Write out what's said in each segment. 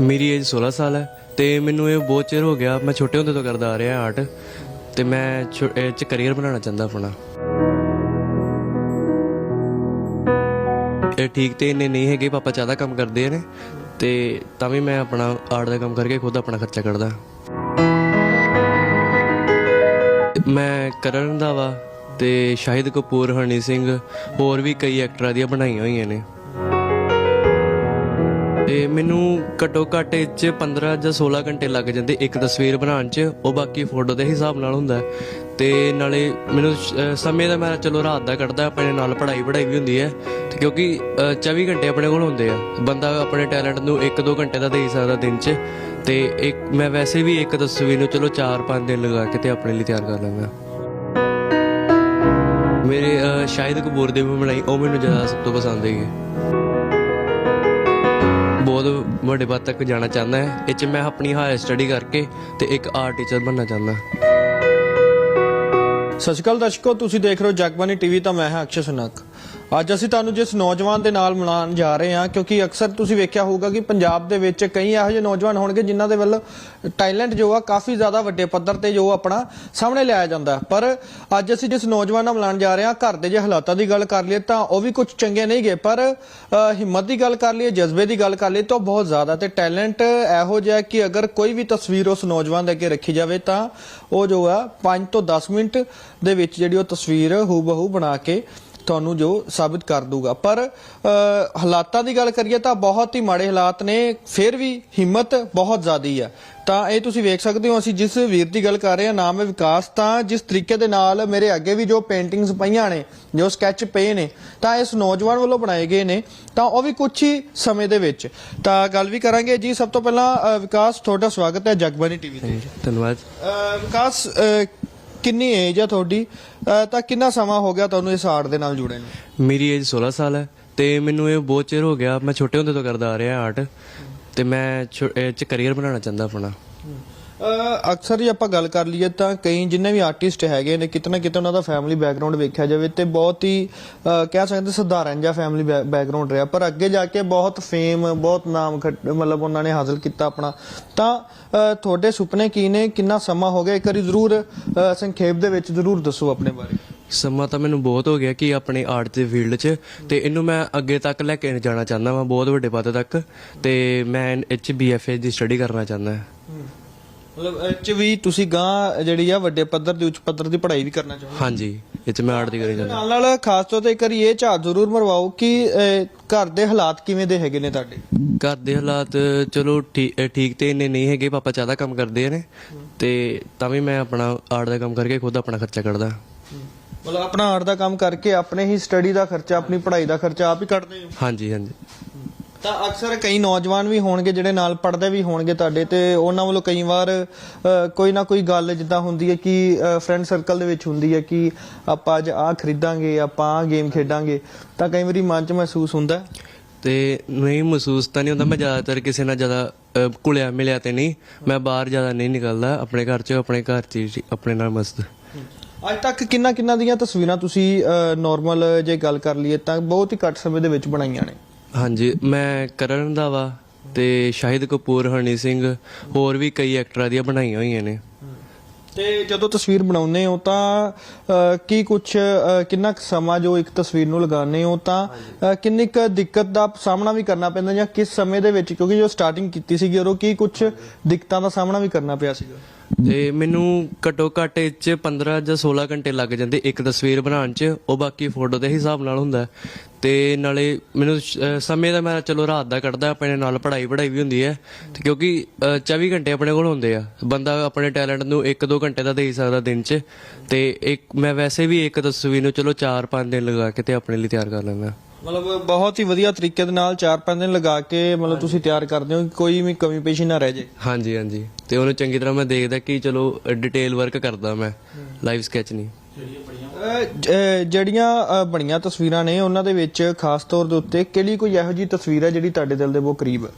ਮੇਰੀ ਏਜ 16 ਸਾਲ ਹੈ ਤੇ ਮੈਨੂੰ ਇਹ ਬਹੁਤ ਚਿਰ ਹੋ ਗਿਆ, ਮੈਂ ਛੋਟੇ ਹੁੰਦੇ ਤੋਂ ਕਰਦਾ ਆ ਰਿਹਾ ਆਰਟ ਤੇ ਮੈਂ ਛੋ- ਇਹ ਚ ਕੈਰੀਅਰ ਬਣਾਉਣਾ ਚਾਹੁੰਦਾ ਆਪਣਾ। ਇਹ ਠੀਕ ਤੇ ਇੰਨੇ ਨਹੀਂ ਹੈਗੇ, ਪਾਪਾ ਜ਼ਿਆਦਾ ਕੰਮ ਕਰਦੇ ਨੇ ਤੇ ਤਾਂ ਵੀ ਮੈਂ ਆਪਣਾ ਆਰਟ ਦਾ ਕੰਮ ਕਰਕੇ ਖੁਦ ਆਪਣਾ ਖਰਚਾ ਕੱਢਦਾ। ਮੈਂ ਕਰਨ ਰੰਧਾਵਾ ਤੇ ਸ਼ਾਹਿਦ ਕਪੂਰ, ਹਨੀ ਸਿੰਘ ਹੋਰ ਵੀ ਕਈ ਐਕਟਰਾਂ ਦੀਆਂ ਬਣਾਈਆਂ ਹੋਈਆਂ ਨੇ। ਤੇ ਮੈਨੂੰ ਘੱਟੋ ਘੱਟ ਇਹ 'ਚ 15 ਜਾਂ 16 ਘੰਟੇ ਲੱਗ ਜਾਂਦੇ ਇੱਕ ਤਸਵੀਰ ਬਣਾਉਣ 'ਚ ਉਹ ਬਾਕੀ ਫੋਟੋ ਦੇ ਹਿਸਾਬ ਨਾਲ ਹੁੰਦਾ ਹੈ। ਤੇ ਨਾਲੇ ਮੈਨੂੰ ਅਹ ਸਮੇਂ ਦਾ ਮੈਂ ਚਲੋ ਰਾਤ ਦਾ ਕੱਢਦਾ ਆਪਣੇ ਨਾਲ ਪੜ੍ਹਾਈ ਪੜ੍ਹਾਈ ਵੀ ਹੁੰਦੀ ਹੈ ਤੇ ਕਿਉਂਕਿ ਅਹ 24 ਘੰਟੇ ਆਪਣੇ ਕੋਲ ਹੁੰਦੇ ਆ। ਬੰਦਾ ਆਪਣੇ ਟੈਲੈਂਟ ਨੂੰ 1-2 ਘੰਟੇ ਦਾ ਦੇ ਹੀ ਸਕਦਾ ਦਿਨ 'ਚ ਤੇ ਇੱਕ ਮੈਂ ਵੈਸੇ ਵੀ ਇੱਕ ਤਸਵੀਰ ਨੂੰ ਚਲੋ 4-5 ਦਿਨ ਲਗਾ ਕੇ ਤੇ ਆਪਣੇ ਲਈ ਤਿਆਰ ਕਰ ਲੈਂਦਾ। ਮੇਰੇ ਅਹ, ਸ਼ਾਹਿਦ ਕਪੂਰ ਦੀ ਵੀ ਬਣਾਈ ਉਹ ਮੈਨੂੰ ਜ਼ਿਆਦਾ ਸਭ ਤੋਂ ਪਸੰਦ ਹੈਗੀ ਬਹੁਤ ਵੱਡੇ ਪਦ ਤੱਕ ਜਾਣਾ ਚਾਹੁੰਦਾ ਹੈ। ਇਹ ਚ ਮੈਂ ਆਪਣੀ ਹਾਇਰ ਸਟੱਡੀ ਕਰਕੇ ਤੇ ਇੱਕ ਆਰਟ ਟੀਚਰ ਬਣਨਾ ਚਾਹੁੰਦਾ। ਸਤਿ ਸ਼੍ਰੀ ਅਕਾਲ ਦਰਸ਼ਕੋ, ਤੁਸੀਂ ਦੇਖ ਰਹੇ ਹੋ ਜਗਬਾਨੀ ਟੀਵੀ, ਤਾਂ ਮੈਂ ਹਾਂ ਅਕਸ਼ੇ ਸੁਨਕ ਅੱਜ ਅਸੀਂ ਤੁਹਾਨੂੰ ਜਿਸ ਨੌਜਵਾਨ ਦੇ ਨਾਲ ਮਿਲਾਨ ਜਾ ਰਹੇ ਹਾਂ, ਕਿਉਂਕਿ ਅਕਸਰ ਤੁਸੀਂ ਵੇਖਿਆ ਹੋਊਗਾ ਕਿ ਪੰਜਾਬ ਦੇ ਵਿੱਚ ਕਈ ਇਹੋ ਜਿਹੇ ਨੌਜਵਾਨ ਹੋਣਗੇ ਜਿਨ੍ਹਾਂ ਦੇ ਵੱਲ ਟੈਲੈਂਟ ਜੋ ਆ ਕਾਫੀ ਜ਼ਿਆਦਾ ਵੱਡੇ ਪੱਧਰ ਤੇ ਜੋ ਆਪਣਾ ਸਾਹਮਣੇ ਲਿਆਇਆ ਜਾਂਦਾ ਪਰ ਅੱਜ ਅਸੀਂ ਜਿਸ ਨੌਜਵਾਨ ਨਾਲ ਮਿਲਾਨ ਜਾ ਰਹੇ ਹਾਂ, ਘਰ ਦੇ ਜੇ ਹਾਲਾਤਾਂ ਦੀ ਗੱਲ ਕਰ ਲਈਏ ਤਾਂ ਉਹ ਵੀ ਕੁਝ ਚੰਗੇ ਨਹੀਂ ਗਏ, ਪਰ ਹਿੰਮਤ ਦੀ ਗੱਲ ਕਰ ਲਈਏ, ਜਜ਼ਬੇ ਦੀ ਗੱਲ ਕਰ ਲਈਏ ਤਾਂ ਬਹੁਤ ਜ਼ਿਆਦਾ ਤੇ ਟੈਲੈਂਟ ਇਹੋ ਜਿਹਾ ਕਿ ਅਗਰ ਕੋਈ ਵੀ ਤਸਵੀਰ ਉਸ ਨੌਜਵਾਨ ਦੇ ਅੱਗੇ ਰੱਖੀ ਜਾਵੇ ਤਾਂ ਉਹ ਜੋ ਆ 5 ਤੋਂ 10 ਮਿੰਟ ਦੇ ਵਿੱਚ ਜਿਹੜੀ ਉਹ ਤਸਵੀਰ ਹੂਬਹੂ ਬਣਾ ਕੇ ਤੁਹਾਨੂੰ ਜੋ ਸਾਬਿਤ ਕਰ ਦੂਗਾ ਪਰ ਹਾਲਾਤਾਂ ਦੀ ਗੱਲ ਕਰੀਏ ਤਾਂ ਬਹੁਤ ਹੀ ਮਾੜੇ ਹਾਲਾਤ ਨੇ ਫਿਰ ਵੀ ਹਿੰਮਤ ਬਹੁਤ ਜ਼ਿਆਦੀ ਆ। ਤਾਂ ਇਹ ਤੁਸੀਂ ਵੇਖ ਸਕਦੇ ਹੋ ਅਸੀਂ ਜਿਸ ਵੀਰ ਦੀ ਗੱਲ ਕਰ ਰਹੇ ਹਾਂ ਨਾਮ ਹੈ ਵਿਕਾਸ ਤਾਂ ਜਿਸ ਤਰੀਕੇ ਦੇ ਨਾਲ ਮੇਰੇ ਅੱਗੇ ਵੀ ਜੋ ਪੇਂਟਿੰਗਸ ਪਈਆਂ ਨੇ ਜੋ ਸਕੈਚ ਪਏ ਨੇ ਤਾਂ ਇਸ ਨੌਜਵਾਨ ਵੱਲੋਂ ਬਣਾਏ ਗਏ ਨੇ ਤਾਂ ਉਹ ਵੀ ਕੁਝ ਹੀ ਸਮੇਂ ਦੇ ਵਿੱਚ। ਤਾਂ ਗੱਲ ਵੀ ਕਰਾਂਗੇ ਜੀ ਸਭ ਤੋਂ ਪਹਿਲਾਂ ਵਿਕਾਸ ਤੁਹਾਡਾ ਸਵਾਗਤ ਹੈ ਜਗਬਾਨੀ ਟੀਵੀ ਤੇ। ਧੰਨਵਾਦ। ਵਿਕਾਸ ਕਿੰਨੀ ਏਜ ਆ ਤੁਹਾਡੀ? ਅ, ਤਾਂ ਕਿੰਨਾ ਸਮਾਂ ਹੋ ਗਿਆ ਤੁਹਾਨੂੰ ਇਸ ਆਰਟ ਦੇ ਨਾਲ ਜੁੜੇ ਨੂੰ? ਮੇਰੀ ਏਜ 16 ਸਾਲ ਹੈ ਤੇ ਮੈਨੂੰ ਇਹ ਬਹੁਤ ਚਿਰ ਹੋ ਗਿਆ। ਮੈਂ ਛੋਟੇ ਹੁੰਦੇ ਤੋਂ ਕਰਦਾ ਆ ਰਿਹਾ ਆਰਟ ਤੇ ਮੈਂ ਛੋ- ਇਹ ਚ ਕੈਰੀਅਰ ਬਣਾਉਣਾ ਚਾਹੁੰਦਾ ਆਪਣਾ। ਅਕਸਰ ਜੇ ਆਪਾਂ ਗੱਲ ਕਰ ਲਈਏ ਤਾਂ ਕਈ ਜਿੰਨੇ ਵੀ ਆਰਟਿਸਟ ਹੈਗੇ ਨੇ ਕਿਤੇ ਨਾ ਕਿਤੇ ਉਹਨਾਂ ਦਾ ਫੈਮਿਲੀ ਬੈਕਗ੍ਰਾਉਂਡ ਵੇਖਿਆ ਜਾਵੇ ਤੇ ਬਹੁਤ ਹੀ ਕਹਿ ਸਕਦੇ ਸਧਾਰਨ ਜਿਹਾ ਫੈਮਿਲੀ ਬੈਕਗ੍ਰਾਉਂਡ ਰਿਹਾ। ਪਰ ਅੱਗੇ ਜਾ ਕੇ ਬਹੁਤ ਫੇਮ ਬਹੁਤ ਨਾਮ ਮਤਲਬ ਉਹਨਾਂ ਨੇ ਹਾਸਲ ਕੀਤਾ ਆਪਣਾ। ਤਾਂ ਤੁਹਾਡੇ ਸੁਪਨੇ ਕੀ ਨੇ? ਕਿੰਨਾ ਸਮਾਂ ਹੋ ਗਿਆ? ਇੱਕ ਵਾਰੀ ਜ਼ਰੂਰ ਸੰਖੇਪ ਦੇ ਵਿੱਚ ਜ਼ਰੂਰ ਦੱਸੋ ਆਪਣੇ ਬਾਰੇ। ਸਮਾਂ ਤਾਂ ਮੈਨੂੰ ਬਹੁਤ ਹੋ ਗਿਆ ਕਿ ਆਪਣੇ ਆਰਟ ਦੇ ਫੀਲਡ 'ਚ ਤੇ ਇਹਨੂੰ ਮੈਂ ਅੱਗੇ ਤੱਕ ਲੈ ਕੇ ਜਾਣਾ ਚਾਹੁੰਦਾ ਵਾਂ ਬਹੁਤ ਵੱਡੇ ਪਦ ਤੱਕ। ਤੇ ਮੈਂ ਇਹ 'ਚ ਬੀਐਫਏ ਦੀ ਸਟੱਡੀ ਕਰਨਾ ਚਾਹੁੰਦਾ। ਮਤਲਬ ਇਹ ਚ ਵੀ ਤੁਸੀਂ ਗਾਂ ਜਿਹੜੀ ਆ ਵੱਡੇ ਪੱਧਰ ਦੀ ਉੱਚ ਪੱਧਰ ਦੀ ਪੜ੍ਹਾਈ ਵੀ ਕਰਨਾ ਚਾਹੁੰਦੇ ਹਾਂਜੀ ਇਹ 'ਚ ਮੈਂ ਆਰਟ ਦੀ ਕਰੀ ਚਾਹੁੰਦਾ ਨਾਲ ਨਾਲ ਖਾਸ ਤੌਰ ਤੇ ਇੱਕ ਵਾਰੀ ਇਹ ਝਾਤ ਜ਼ਰੂਰ ਮਰਵਾਓ ਕਿ ਅਹ, ਘਰ ਦੇ ਹਾਲਾਤ ਕਿਵੇਂ ਦੇ ਹੈਗੇ ਨੇ ਤੁਹਾਡੇ? ਘਰ ਦੇ ਹਾਲਾਤ ਚਲੋ ਠੀ- ਠੀਕ ਤੇ ਇੰਨੇ ਨਹੀਂ ਹੈਗੇ ਪਾਪਾ ਜ਼ਿਆਦਾ ਕੰਮ ਕਰਦੇ ਨੇ। ਤੇ ਤਾਂ ਵੀ ਮੈਂ ਆਪਣਾ ਆਰਟ ਦਾ ਕੰਮ ਕਰਕੇ ਖੁਦ ਆਪਣਾ ਖਰਚਾ ਕੱਢਦਾ। ਮਤਲਬ ਆਪਣਾ ਆਰਟ ਦਾ ਕੰਮ ਕਰਕੇ ਆਪਣੇ ਹੀ ਸਟੱਡੀ ਦਾ ਖਰਚਾ ਆਪਣੀ ਪੜ੍ਹਾਈ ਦਾ ਖਰਚਾ ਆਪ ਹੀ ਕੱਢਦੇ ਹੋ? ਹਾਂਜੀ ਹਾਂਜੀ। ਤਾਂ ਅਕਸਰ ਕਈ ਨੌਜਵਾਨ ਵੀ ਹੋਣਗੇ ਜਿਹੜੇ ਨਾਲ ਪੜ੍ਹਦੇ ਵੀ ਹੋਣਗੇ ਤੁਹਾਡੇ ਤੇ। ਉਹਨਾਂ ਵੱਲੋਂ ਕਈ ਵਾਰ ਕੋਈ ਨਾ ਕੋਈ ਗੱਲ ਜਿੱਦਾਂ ਹੁੰਦੀ ਹੈ ਕਿ ਫਰੈਂਡ ਸਰਕਲ ਦੇ ਵਿੱਚ ਹੁੰਦੀ ਹੈ ਕਿ ਆਪਾਂ ਅੱਜ ਆਹ ਖਰੀਦਾਂਗੇ ਆਪਾਂ ਆਹ ਗੇਮ ਖੇਡਾਂਗੇ। ਤਾਂ ਕਈ ਵਾਰੀ ਮਨ 'ਚ ਮਹਿਸੂਸ ਹੁੰਦਾ ਹੈ। ਤੇ ਨਹੀਂ ਮਹਿਸੂਸ ਤਾਂ ਨਹੀਂ ਹੁੰਦਾ। ਮੈਂ ਜ਼ਿਆਦਾਤਰ ਕਿਸੇ ਨਾਲ ਜ਼ਿਆਦਾ ਅਹ, ਘੁਲਿਆ ਮਿਲਿਆ ਤੇ ਨਹੀਂ। ਮੈਂ ਬਾਹਰ ਜ਼ਿਆਦਾ ਨਹੀਂ ਨਿਕਲਦਾ। ਆਪਣੇ ਘਰ 'ਚ ਆਪਣੇ ਘਰ 'ਚ ਹੀ ਆਪਣੇ ਨਾਲ ਮਸਤ। ਅੱਜ ਤੱਕ ਕਿੰਨਾ ਕਿੰਨਾ ਦੀਆਂ ਤਸਵੀਰਾਂ ਤੁਸੀਂ ਨਾਰਮਲ ਜੇ ਗੱਲ ਕਰ ਲਈਏ ਤਾਂ ਬਹੁਤ ਹੀ ਘੱਟ ਸਮੇਂ ਦੇ ਵਿੱਚ ਬਣਾਈਆਂ ਨੇ? ਹਾਂਜੀ ਮੈਂ ਕਰਨ ਰੰਧਾਵਾ ਤੇ ਸ਼ਾਹਿਦ ਕਪੂਰ ਹਨੀ ਸਿੰਘ ਹੋਰ ਵੀ ਕਈ ਐਕਟਰਾਂ ਦੀਆਂ ਬਣਾਈਆਂ ਹੋਈਆਂ ਨੇ। ਤੇ ਜਦੋਂ ਤਸਵੀਰ ਬਣਾਉਂਦੇ ਹੋ ਤਾਂ ਕੀ ਕੁਝ ਕਿੰਨਾ ਕੁ ਸਮਾਂ ਜੋ ਇੱਕ ਤਸਵੀਰ ਨੂੰ ਲਗਾਉਂਦੇ ਹੋ ਤਾਂ ਕਿੰਨੀ ਕੁ ਦਿੱਕਤ ਦਾ ਸਾਹਮਣਾ ਵੀ ਕਰਨਾ ਪੈਂਦਾ ਜਾਂ ਕਿਸ ਸਮੇਂ ਦੇ ਵਿੱਚ? ਕਿਉਂਕਿ ਜੋ ਸਟਾਰਟਿੰਗ ਕੀਤੀ ਸੀਗੀ ਉਦੋਂ ਕੀ ਕੁਝ ਦਿੱਕਤਾਂ ਦਾ ਸਾਹਮਣਾ ਵੀ ਕਰਨਾ ਪਿਆ ਸੀਗਾ? ਤੇ ਮੈਨੂੰ ਘੱਟੋ ਘੱਟ ਇਹ 'ਚ 15 ਜਾਂ 16 ਘੰਟੇ ਲੱਗ ਜਾਂਦੇ ਇੱਕ ਤਸਵੀਰ ਬਣਾਉਣ 'ਚ ਉਹ ਬਾਕੀ ਫੋਟੋ ਦੇ ਹਿਸਾਬ ਨਾਲ ਹੁੰਦਾ। ਹੈ। ਤੇ ਨਾਲੇ ਮੈਨੂੰ ਸ਼- ਸਮੇਂ ਦਾ ਮੈਂ ਚਲੋ ਰਾਤ ਦਾ ਕੱਢਦਾ ਆਪਣੇ ਨਾਲ ਪੜ੍ਹਾਈ ਪੜ੍ਹਾਈ ਵੀ ਹੁੰਦੀ ਹੈ। ਤੇ ਕਿਉਂਕਿ ਅਹ 24 ਘੰਟੇ ਆਪਣੇ ਕੋਲ ਹੁੰਦੇ ਆ। ਬੰਦਾ ਆਪਣੇ ਟੈਲੈਂਟ ਨੂੰ 1-2 ਘੰਟੇ ਦਾ ਦੇ ਹੀ ਸਕਦਾ ਦਿਨ 'ਚ। ਤੇ ਇੱਕ ਮੈਂ ਵੈਸੇ ਵੀ ਇੱਕ ਤਸਵੀਰ ਨੂੰ ਚਲੋ 4-5 ਦਿਨ ਲਗਾ ਕੇ ਤੇ ਆਪਣੇ ਲਈ ਤਿਆਰ ਕਰ ਲੈਂਦਾ। ਮਤਲਬ ਬਹੁਤ ਹੀ ਵਧੀਆ ਤਰੀਕੇ ਦੇ ਨਾਲ 4-5 ਦਿਨ ਲਗਾ ਕੇ ਮਤਲਬ ਤੁਸੀਂ ਤਿਆਰ ਕਰਦੇ ਹੋ ਕਿ ਕੋਈ ਵੀ ਕਮੀ ਪੇਸ਼ੀ ਨਾ ਰਹਿ ਜੇ। ਹਾਂਜੀ ਹਾਂਜੀ। ਤੇ ਉਹਨੂੰ ਚੰਗੀ ਤਰ੍ਹਾਂ ਮੈਂ ਦੇਖਦਾ ਕਿ ਚਲੋ ਡਿਟੇਲ ਵਰਕ ਕਰਦਾ ਮੈਂ। ਲਾਈਵ ਸਕੈਚ ਨਹੀਂ ਜਿਹੜੀਆਂ ਬਣੀਆਂ ਤਸਵੀਰਾਂ ਨੇ ਉਹਨਾਂ ਦੇ ਵਿੱਚ ਖਾਸ ਤੌਰ ਦੇ ਉੱਤੇ ਕਿਹੜੀ ਕੋਈ ਇਹੋ ਜਿਹੀ ਤਸਵੀਰ ਹੈ ਜਿਹੜੀ ਤੁਹਾਡੇ ਦਿਲ ਦੇ ਬਹੁਤ ਕਰੀਬ ਹੈ?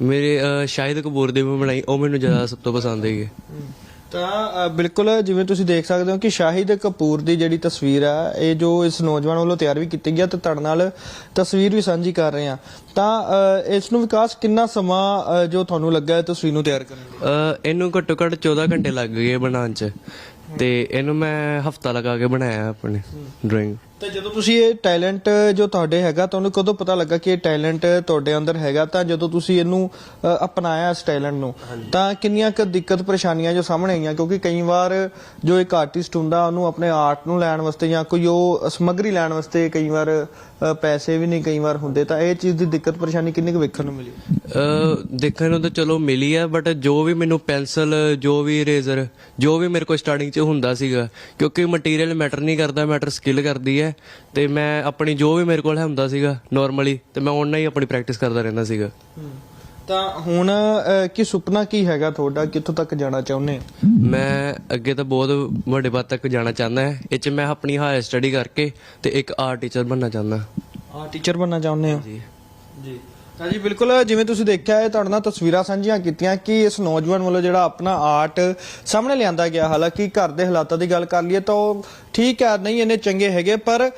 ਮੇਰੇ ਸ਼ਾਹਿਦ ਕਪੂਰ ਦੀ ਬਣਾਈ ਉਹ ਮੈਨੂੰ ਜ਼ਿਆਦਾ ਸਭ ਤੋਂ ਪਸੰਦ ਹੈਗੀ ਤਾਂ ਬਿਲਕੁਲ ਜਿਵੇਂ ਤੁਸੀਂ ਦੇਖ ਸਕਦੇ ਹੋ ਕਿ ਸ਼ਾਹਿਦ ਕਪੂਰ ਦੀ ਜਿਹੜੀ ਤਸਵੀਰ ਆ ਇਹ ਜੋ ਇਸ ਨੌਜਵਾਨ ਵੱਲੋਂ ਤਿਆਰ ਵੀ ਕੀਤੀ ਗਈ ਆ ਤੇ ਤੁਹਾਡੇ ਨਾਲ ਤਸਵੀਰ ਵੀ ਸਾਂਝੀ ਕਰ ਰਹੇ ਆ ਤਾਂ ਇਸ ਨੂੰ ਵਿਕਾਸ ਕਿੰਨਾ ਸਮਾਂ ਜੋ ਤੁਹਾਨੂੰ ਲੱਗਾ ਤਸਵੀਰ ਨੂੰ ਤਿਆਰ ਕਰਨ ਲਈ? ਇਹਨੂੰ ਘੱਟੋ ਘੱਟ 14 ਘੰਟੇ ਲੱਗ ਗਏ ਬਣਾਉਣ 'ਚ। ਤੇ ਇਹਨੂੰ ਮੈਂ ਹਫਤਾ ਲਗਾ ਕੇ ਬਣਾਇਆ ਆਪਣੇ ਡਰਾਇੰਗ ਤੇ ਜਦੋਂ ਤੁਸੀਂ ਇਹ ਟੈਲੈਂਟ ਜੋ ਤੁਹਾਡੇ ਹੈਗਾ ਤੁਹਾਨੂੰ ਕਦੋਂ ਪਤਾ ਲੱਗਾ ਕਿ ਇਹ ਟੈਲੈਂਟ ਤੁਹਾਡੇ ਅੰਦਰ ਹੈਗਾ? ਤਾਂ ਜਦੋਂ ਤੁਸੀਂ ਇਹਨੂੰ ਅਪਣਾਇਆ ਇਸ ਟੈਲੈਂਟ ਨੂੰ ਤਾਂ ਕਿੰਨੀਆਂ ਕੁ ਦਿੱਕਤ ਪਰੇਸ਼ਾਨੀਆਂ ਜੋ ਸਾਹਮਣੇ ਆਈਆਂ? ਕਿਉਂਕਿ ਕਈ ਵਾਰ ਜੋ ਇੱਕ ਆਰਟਿਸਟ ਹੁੰਦਾ ਉਹਨੂੰ ਆਪਣੇ ਆਰਟ ਨੂੰ ਲੈਣ ਵਾਸਤੇ ਜਾਂ ਕੋਈ ਉਹ ਸਮੱਗਰੀ ਲੈਣ ਵਾਸਤੇ ਕਈ ਵਾਰ ਪੈਸੇ ਵੀ ਨਹੀਂ ਕਈ ਵਾਰ ਹੁੰਦੇ ਤਾਂ ਇਹ ਚੀਜ਼ ਦੀ ਦਿੱਕਤ ਪਰੇਸ਼ਾਨੀ ਕਿੰਨੀ ਕੁ ਵੇਖਣ ਨੂੰ ਮਿਲੀ? ਅ, ਦੇਖਣ ਨੂੰ ਤਾਂ ਚਲੋ ਮਿਲੀ ਆ ਬਟ ਜੋ ਵੀ ਮੈਨੂੰ ਪੈਨਸਲ ਜੋ ਵੀ ਇਰੇਜ਼ਰ ਜੋ ਵੀ ਮੇਰੇ ਕੋਲ ਸਟਾਰਟਿੰਗ 'ਚ ਹੁੰਦਾ ਸੀਗਾ ਕਿਉਂਕਿ ਮਟੀਰੀਅਲ ਮੈਟਰ ਨਹੀਂ ਕਰਦਾ ਮੈਟਰ ਸਕਿੱਲ ਕਰਦੀ ਹੈ ਤੇ ਮੈਂ ਆਪਣੀ ਜੋ ਵੀ ਮੇਰੇ ਕੋਲ ਹੁੰਦਾ ਸੀਗਾ ਨਾਰਮਲੀ ਤੇ ਮੈਂ ਉਹਨਾਂ ਹੀ ਆਪਣੀ ਪ੍ਰੈਕਟਿਸ ਕਰਦਾ ਰਹਿੰਦਾ ਸੀਗਾ। ਤਾਂ ਹੁਣ ਕੀ ਸੁਪਨਾ ਕੀ ਹੈਗਾ ਤੁਹਾਡਾ? ਕਿੱਥੋਂ ਤੱਕ ਜਾਣਾ ਚਾਹੁੰਦੇ ਹੋ? ਮੈਂ ਅੱਗੇ ਤਾਂ ਬਹੁਤ ਵੱਡੇ ਪਦ ਤੱਕ ਜਾਣਾ ਚਾਹੁੰਦਾ ਹਾਂ। ਇਹ 'ਚ ਮੈਂ ਆਪਣੀ ਹਾਇਰ ਸਟੱਡੀ ਕਰਕੇ ਤੇ ਇੱਕ ਆਰਟ ਟੀਚਰ ਬਣਨਾ ਚਾਹੁੰਦਾ ਆ ਟੀਚਰ ਬਣਨਾ ਚਾਹੁੰਦੇ ਹੋ? ਜੀ ਜੀ। ਤਾਂ ਜੀ ਬਿਲਕੁਲ ਜਿਵੇਂ ਤੁਸੀਂ ਦੇਖਿਆ ਇਹ ਤੁਹਾਡੇ ਨਾਲ ਤਸਵੀਰਾਂ ਸਾਂਝੀਆਂ ਕੀਤੀਆਂ ਕਿ ਇਸ ਨੌਜਵਾਨ ਵੱਲੋਂ ਜਿਹੜਾ ਆਪਣਾ ਆਰਟ ਸਾਹਮਣੇ ਲਿਆਂਦਾ ਗਿਆ। ਹਾਲਾਂਕਿ ਘਰ ਦੇ ਹਾਲਾਤਾਂ ਦੀ ਗੱਲ ਕਰ ਲਈਏ ਤਾਂ ਉਹ ਠੀਕ ਹੈ, ਨਹੀਂ ਇੰਨੇ ਚੰਗੇ ਹੈਗੇ, ਪਰ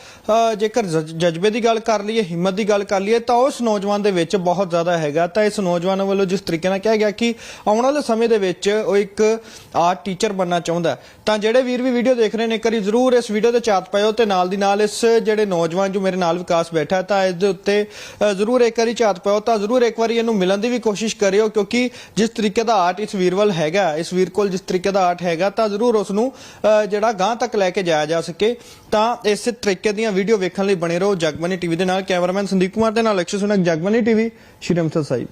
ਜੇਕਰ ਜਜ਼- ਜਜ਼ਬੇ ਦੀ ਗੱਲ ਕਰ ਲਈਏ, ਹਿੰਮਤ ਦੀ ਗੱਲ ਕਰ ਲਈਏ, ਤਾਂ ਉਸ ਨੌਜਵਾਨ ਦੇ ਵਿੱਚ ਬਹੁਤ ਜ਼ਿਆਦਾ ਹੈਗਾ। ਤਾਂ ਇਸ ਨੌਜਵਾਨ ਵੱਲੋਂ ਜਿਸ ਤਰੀਕੇ ਨਾਲ ਕਿਹਾ ਗਿਆ ਕਿ ਆਉਣ ਵਾਲੇ ਸਮੇਂ ਦੇ ਵਿੱਚ ਉਹ ਇੱਕ ਆਰਟ ਟੀਚਰ ਬਣਨਾ ਚਾਹੁੰਦਾ ਤਾਂ ਜਿਹੜੇ ਵੀਰ ਵੀ ਵੀਡੀਓ ਦੇਖ ਰਹੇ ਨੇ, ਇੱਕ ਵਾਰੀ ਜ਼ਰੂਰ ਇਸ ਵੀਡੀਓ ਤੇ ਚਾਤ ਪਾਇਓ ਤੇ ਨਾਲ ਦੀ ਨਾਲ ਇਸ ਜਿਹੜੇ ਨੌਜਵਾਨ ਜੋ ਮੇਰੇ ਨਾਲ ਵਿਕਾਸ ਬੈਠਾ ਤਾਂ ਇਸ ਦੇ ਉੱਤੇ ਜ਼ਰੂਰ ਇੱਕ ਵਾਰੀ ਚਾਤ ਪਾਇਓ। ਤਾਂ ਜ਼ਰੂਰ ਇੱਕ ਵਾਰੀ ਇਹਨੂੰ ਮਿਲਣ ਦੀ ਵੀ ਕੋਸ਼ਿਸ਼ ਕਰਿਓ, ਕਿਉਂਕਿ ਜਿਸ ਤਰੀਕੇ ਦਾ ਆਰਟ ਇਸ ਵੀਰ ਵੱਲ ਹੈਗਾ, ਇਸ ਵੀਰ ਕੋਲ ਜਿਸ ਤਰੀਕੇ ਦਾ ਆਰਟ ਹੈਗਾ, ਤਾਂ ਜ਼ਰੂਰ ਉਸ ਨੂੰ ਜਿਹੜਾ ਗਾਂ ਤੱਕ ਲੈ ਕੇ ਜਾਇਆ ਜਾ ਸਕੇ, ਤਾਂ ਇਸ ਤਰੀਕੇ ਦੀਆਂ ਵੀਡੀਓ ਵੇਖਣ ਲਈ ਬਣੇ ਰਹੋ ਜਗਮਨੀ ਟੀਵੀ ਦੇ ਨਾਲ। ਕੈਮਰਾਮੈਨ ਸੰਦੀਪ ਕੁਮਾਰ ਦੇ ਨਾਲ, ਅਕਸ਼ੇ ਸੁਨਕ ਜਗਮਨੀ ਟੀਵੀ, ਸ਼੍ਰੀ ਅੰਮ੍ਰਿਤਸਰ ਸਾਹਿਬ।